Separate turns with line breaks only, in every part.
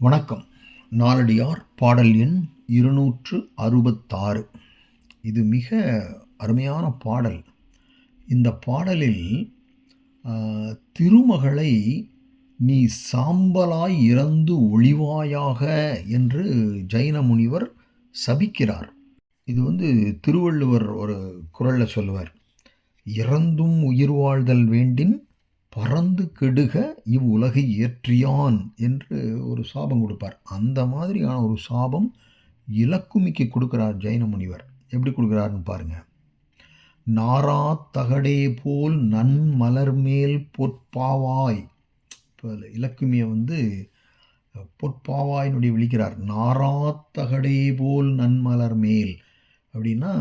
வணக்கம். நாலடியார் பாடல் எண் இருநூற்று அறுபத்தாறு. இது மிக அருமையான பாடல். இந்த பாடலில் திருமகளை நீ சாம்பலாய் இறந்து ஒளிவாயாக என்று ஜைன முனிவர் சபிக்கிறார். இது வந்து திருவள்ளுவர் ஒரு குரலில் சொல்லுவார். இறந்தும் உயிர் வாழ்தல் வேண்டின் பறந்து கெடுக இவ்வுலகை இயற்றியான் என்று ஒரு சாபம் கொடுப்பார். அந்த மாதிரியான ஒரு சாபம் இலக்குமிக்கு கொடுக்கிறார் ஜைன முனிவர். எப்படி கொடுக்குறாருன்னு பாருங்கள் நாரா தகடே போல் நன்மலர் மேல் பொற்பாவாய். இப்போ இலக்குமியை வந்து பொற்பாவாயினுடைய விழிக்கிறார். நாரா தகடே போல் நன்மலர் மேல். அப்படின்னா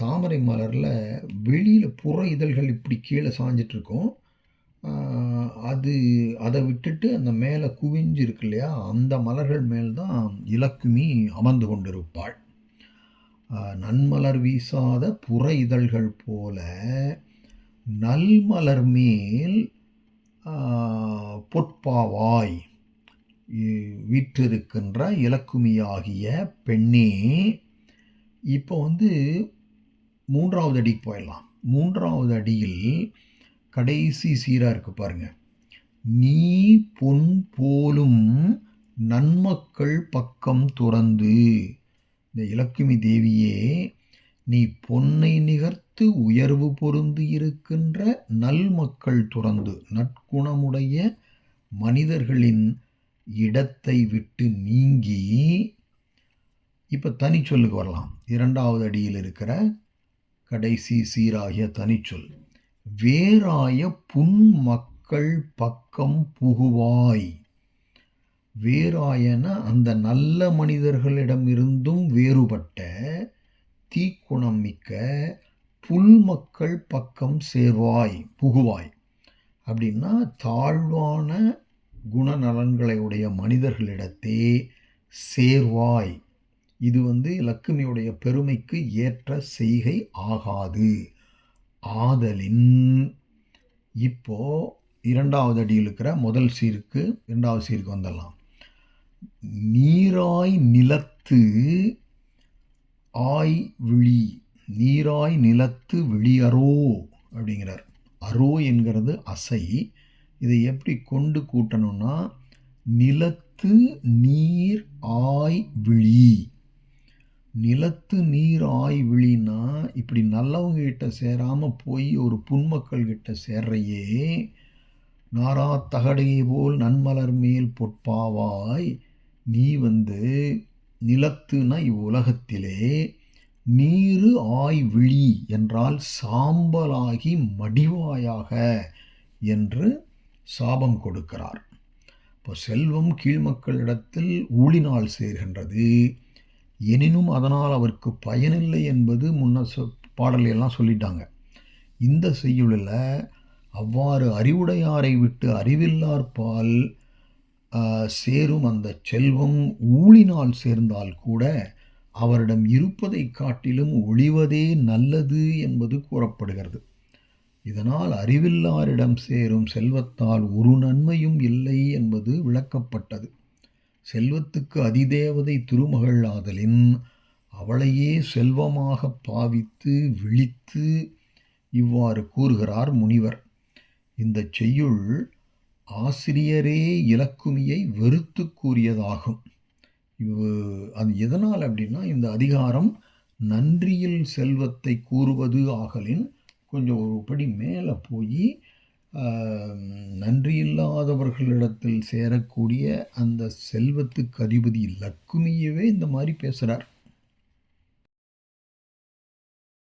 தாமரை மலரில் வெளியில் புற இதழ்கள் இப்படி கீழே சாஞ்சிட்டு அது அதை விட்டுட்டு அந்த மேலே குவிஞ்சு இருக்கு இல்லையா அந்த மலர்கள் மேல் தான் இலக்குமி அமர்ந்து கொண்டிருப்பாள். நன்மலர் வீசாத புற இதழ்கள் போல நல்மலர் மேல் பொற்பாவாய் வீற்றிருக்கின்ற இலக்குமியாகிய பெண்ணே இப்போ வந்து மூன்றாவது அடிக்கு போயிடலாம். மூன்றாவது அடியில் கடைசி சீராக இருக்கு பாருங்கள் நீ பொன் போலும் நன்மக்கள் பக்கம் துறந்து. இந்த இலக்குமி தேவியே நீ பொன்னை நிகர்த்து உயர்வு பொருந்து இருக்கின்ற நல்மக்கள் துறந்து. நற்குணமுடைய மனிதர்களின் இடத்தை விட்டு நீங்கி இப்போ தனிச்சொல்லுக்கு வரலாம். இரண்டாவது அடியில் இருக்கிற கடைசி சீராகிய தனிச்சொல். வேறாய புன் மக்கள் பக்கம் புகுவாய். வேறாயன அந்த நல்ல மனிதர்களிடமிருந்தும் வேறுபட்ட தீக்குணம் மிக்க புல் மக்கள் பக்கம் சேர்வாய் புகுவாய். அப்படின்னா தாழ்வான குணநலன்களை உடைய மனிதர்களிடத்தே சேர்வாய். இது வந்து லக்ஷ்மியுடைய பெருமைக்கு ஏற்ற செய்கை ஆகாது. ஆதலின். இப்போ இரண்டாவது அடியில் இருக்கிற முதல் சீருக்கு இரண்டாவது சீருக்கு வந்துடலாம். நீராய் நிலத்து ஆய் விழி. நீராய் நிலத்து விழியரோ அப்படிங்கிறார். அரோ என்கிறது அசை. இதை எப்படி கொண்டு கூட்டணும்னா நிலத்து நீர் ஆய் விழி. நிலத்து நீர் ஆய் விழினா இப்படி நல்லவங்க கிட்ட சேராமல் போய் ஒரு புன்மக்கள் கிட்ட சேர்றையே நாரா தகடையை போல் நன்மலர் மேல் பொற்பாவாய் நீ வந்து நிலத்துனா இவ்வுலகத்திலே நீரு ஆய் விழி என்றால் சாம்பலாகி மடிவாயாக என்று சாபம் கொடுக்கிறார். இப்போ செல்வம் கீழ்மக்களிடத்தில் ஊழினால் சேர்கின்றது. எனினும் அதனால் அவருக்கு பயனில்லை என்பது முன்ன சொ பாடலையெல்லாம் எல்லாம் சொல்லிட்டாங்க. இந்த செய்யுளில் அவ்வாறு அறிவுடையாரை விட்டு அறிவில்லார்பால் சேரும் அந்த செல்வம் ஊழினால் சேர்ந்தால் கூட அவரிடம் இருப்பதை காட்டிலும் ஒளிவதே நல்லது என்பது கூறப்படுகிறது. இதனால் அறிவில்லாரிடம் சேரும் செல்வத்தால் ஒரு நன்மையும் இல்லை என்பது விளக்கப்பட்டது. செல்வத்துக்கு அதிதேவதை திருமகள் ஆதலின் அவளையே செல்வமாக பாவித்து விழித்து இவ்வாறு கூறுகிறார் முனிவர். இந்த செய்யுள் ஆசிரியரே இலக்குமியை வெறுத்து கூறியதாகும். இவ் அது எதனால் அப்படின்னா இந்த அதிகாரம் நன்றியில் செல்வத்தை கூறுவது ஆகலின் கொஞ்சம் ஒரு படி மேலே போய் நன்றியில்லாதவர்களிடத்தில் சேரக்கூடிய அந்த செல்வத்துக்கு அதிபதி லக்குமியவே இந்த மாதிரி பேசுகிறார்